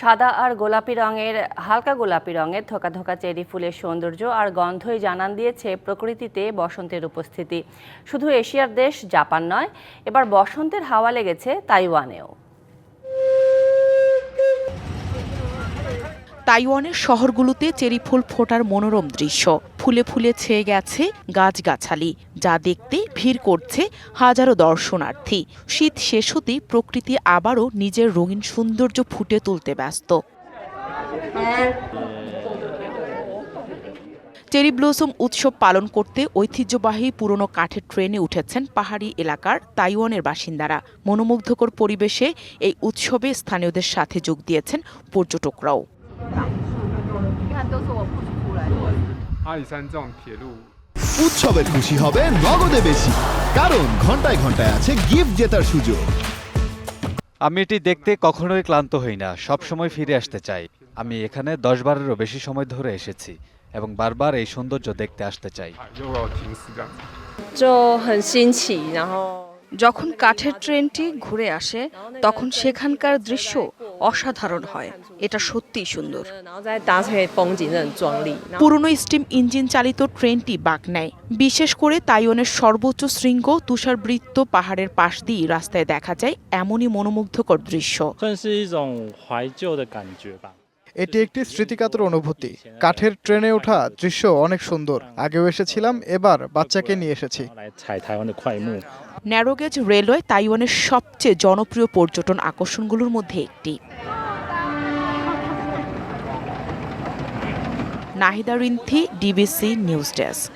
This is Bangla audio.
সাদা আর গোলাপি রঙের, হালকা গোলাপি রঙের ধোকা ধোকা চেরি ফুলের সৌন্দর্য আর গন্ধই জানান দিয়েছে প্রকৃতিতে বসন্তের উপস্থিতি। শুধু এশিয়ার দেশ, জাপান নয়, এবার বসন্তের হাওয়া লেগেছে তাইওয়ানেও। তাইওয়ানের শহরগুলোতে চেরি ফুল ফোটার মনোরম দৃশ্য। ফুলে ফুলে ছেয়ে গেছে গাছগাছালি, যা দেখতে ভিড় করছে হাজারো দর্শনার্থী। শীত শেষ হতেই প্রকৃতি আবারও নিজের রঙিন সৌন্দর্য ফুটে তুলতে ব্যস্ত। চেরি ব্লসম উৎসব পালন করতে ঐতিহ্যবাহী পুরনো কাঠের ট্রেনে উঠেছেন পাহাড়ি এলাকার তাইওয়ানের বাসিন্দারা। মনোমুগ্ধকর পরিবেশে এই উৎসবে স্থানীয়দের সাথে যোগ দিয়েছেন পর্যটকরাও। 阿里山这种铁路 উৎসবের খুশি হবে নগদে বেশি কারণ ঘন্টায় ঘন্টায় আছে গিফট জেতার সুযোগ আমি এটি দেখতে কখনোই ক্লান্ত হই না সব সময় ফিরে আসতে চাই আমি এখানে দশ বারেরও বেশি সময় ধরে এসেছি এবং বারবার এই সৌন্দর্য দেখতে আসতে চাই 啊又有停驶这样子。就很新奇，然后 যখন কাঠের ট্রেনটি ঘুরে আসে তখন সেখানকার দৃশ্য অসাধারণ হয়। এটা সত্যি সুন্দর। পুরনো স্টিম ইঞ্জিন চালিত ট্রেনটি বাক নেয়। বিশেষ করে তাইওয়ানের সর্বোচ্চ শৃঙ্গ তুষারবৃত্ত পাহাড়ের পাশ দিয়ে রাস্তায় দেখা যায় এমনই মনোমুগ্ধকর দৃশ্য। এটি একটি স্মৃতিকাতর অনুভূতি। কাঠের ট্রেনে ওঠা দৃশ্য অনেক সুন্দর। আগেও এসেছিলাম এবার বাচ্চাকে নিয়ে এসেছি। ন্যারোগেজ রেলওয়ে তাইওয়ানের সবচেয়ে জনপ্রিয় পর্যটন আকর্ষণগুলোর মধ্যে একটি। Nahida Rinthi DBC news desk